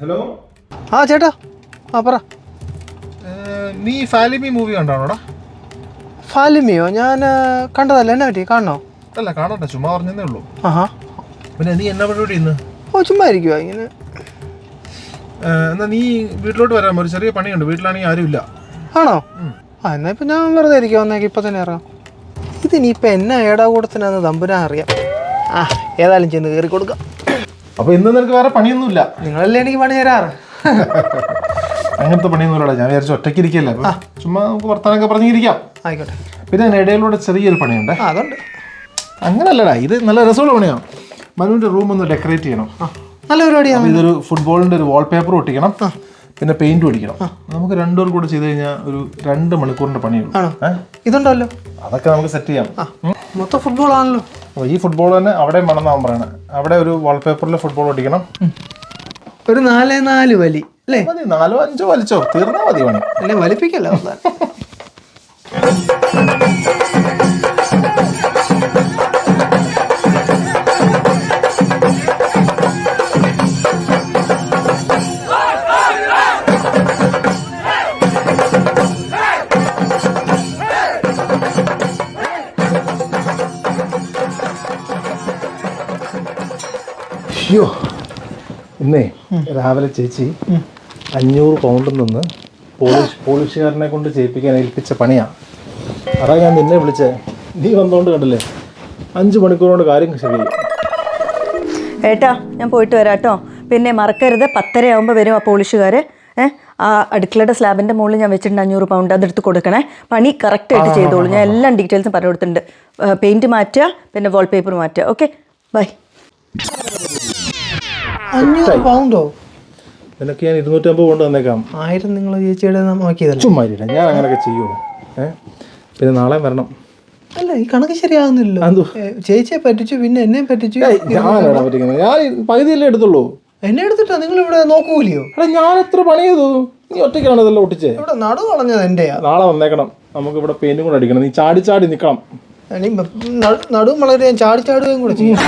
Hello ആ ചേട്ടാ. ആ പറ. നീ ഫാലിമി മൂവി കണ്ടാണോടാ? ഫാലിമിയോ? ഞാൻ കണ്ടതല്ല. എന്നെ പറ്റി? കാണണോ? അല്ല കാണട്ടെ ചുമ്മാ പറഞ്ഞതേ ഉള്ളൂ. ആഹാ. പിന്നെ നീ എന്നാ പരിപാടി ഇന്ന്? ഓ ചുമ്മാ ഇരിക്കുവാ ഇങ്ങനെ. എന്നാ നീ വീട്ടിലോട്ട് വരാമോ ഒരു ചെറിയ പണിയുണ്ട്. വീട്ടിലാണെങ്കിൽ ആരുമില്ല ആണോ? ആ എന്നാ ഇപ്പം ഞാൻ വെറുതെ ഇരിക്കുക വന്നേക്ക് ഇപ്പം തന്നെ ഇറങ്ങാം. ഇതിനിപ്പോൾ എന്നാ ഏടാ കൂടത്തിനാന്ന് തമ്പുരാൻ അറിയാം. ആ ഏതായാലും ചെന്ന് കയറി കൊടുക്കാം അപ്പൊ ഇന്ന് നിനക്ക് വേറെ പണിയൊന്നുമില്ല. നിങ്ങളല്ലേ എനിക്ക് പണി തരാറ്? അങ്ങനത്തെ പണിയൊന്നും ഇല്ല ഞാൻ വിചാരിച്ചു ഒറ്റയ്ക്ക് ഇരിക്കല്ലേ അപ്പൊ ചുമ്മാ നമുക്ക് വർത്താനൊക്കെ പറഞ്ഞിരിക്കാം. ആയിക്കോട്ടെ. പിന്നെ അതിന് ഇടയിലൂടെ ചെറിയൊരു പണിയുണ്ട്. അതുണ്ട്. അങ്ങനല്ലടാ. ഇത് നല്ല രസമുള്ള പണിയാണ് മനുവിന്റെ റൂം ഒന്ന് ഡെക്കറേറ്റ് ചെയ്യണം. നല്ല പരിപാടിയാണ് ഇതൊരു ഫുട്ബോളിന്റെ ഒരു വാൾപേപ്പർ ഒട്ടിക്കണം. പിന്നെ പെയിന്റ് ഒടിക്കണം. നമുക്ക് രണ്ടുപേർ കൂടെ ചെയ്ത് കഴിഞ്ഞാൽ ഒരു രണ്ട് മണിക്കൂറിന്റെ പണിയുള്ളൂ. ഇതുണ്ടല്ലോ അതൊക്കെ നമുക്ക് സെറ്റ് ചെയ്യാം. മൊത്തം ഫുട്ബോൾ ആണല്ലോ. അപ്പോൾ ഈ ഫുട്ബോൾ തന്നെ അവിടെ മണമെന്നാവും പറയണത് അവിടെ ഒരു വാൾപേപ്പറിൽ ഫുട്ബോൾ ഒട്ടിക്കണം ഒരു നാലേ നാല് വലി അല്ലേ? നാലോ അഞ്ചോ വലിച്ചോ. തീർന്നാ മതി പണി അല്ലെ വലിപ്പിക്കല്ലോ അയ്യോ ഇന്നേ രാവിലെ ചേച്ചി അഞ്ഞൂറ് പൗണ്ടിൽ നിന്ന് പോളിഷ് പോളിഷുകാരനെ കൊണ്ട് ചെയ്യിപ്പിക്കാൻ ഏൽപ്പിച്ച പണിയാ. അതാ ഞാൻ നിന്നെ വിളിച്ചേ. നീ വന്നോണ്ട് കണ്ടില്ലേ? അഞ്ച് മണിക്കൂർ കൊണ്ട് കാര്യം ശരിയായി. ഏട്ടാ ഞാൻ പോയിട്ട് വരാം കേട്ടോ. പിന്നെ മറക്കരുത് പത്തര ആകുമ്പോൾ വരും ആ പോളിഷുകാർ ഏഹ് ആ അടുക്കളയുടെ സ്ലാബിന്റെ മുകളിൽ ഞാൻ വെച്ചിട്ടുണ്ട് അഞ്ഞൂറ് പൗണ്ട് അതെടുത്ത് കൊടുക്കണേ. പണി കറക്റ്റായിട്ട് ചെയ്തോളൂ. ഞാൻ എല്ലാം ഡീറ്റെയിൽസും പറഞ്ഞു കൊടുത്തിട്ടുണ്ട്. പെയിന്റ് മാറ്റുക പിന്നെ വാൾപേപ്പർ മാറ്റുക. ഓക്കെ ബൈ അഞ്ഞൂറ് പൗണ്ടോ? നിനക്ക് ഞാൻ ഇരുന്നൂറ്റമ്പത് കൊണ്ട് തന്നേക്കാം. ആയിരം നിങ്ങൾ ചേച്ചിയുടെ നോക്കിയതല്ലേ? ചുമ്മാ ഇരിക്കട്ടെ. ഞാൻ അങ്ങനെയൊക്കെ ചെയ്യുമോ ഏ? പിന്നെ നാളെ വരണം. അല്ല ഈ കണക്ക് ശരിയാകുന്നില്ലല്ലോ ചേച്ചിയെ പറ്റിച്ചു പിന്നെ എന്നെ പറ്റിച്ചു. ഞാൻ പറ്റിക്കുന്നത് ഞാൻ ഈ പകുതിയല്ലേ എടുത്തുള്ളൂ. എന്നെ എടുത്തിട്ടാ നിങ്ങൾ ഇവിടെ നോക്കൂലിയോ? എടാ ഞാൻ എത്ര പണി ചെയ്തു നീ ഒറ്റയ്ക്കാണ് ഇതെല്ലാം ഒട്ടിച്ചേ? ഇവിടെ നടു കളഞ്ഞത് എന്റെയാ. നാളെ വന്നേക്കണം. നമുക്ക് ഇവിടെ പെയിന്റും കൂടെ അടിക്കണം. നീ ചാടി ചാടി നിക്കണം. ഇനി വളരെ വളരെയും ചാടി ചാടുകയും കൂടെ ചെയ്യും.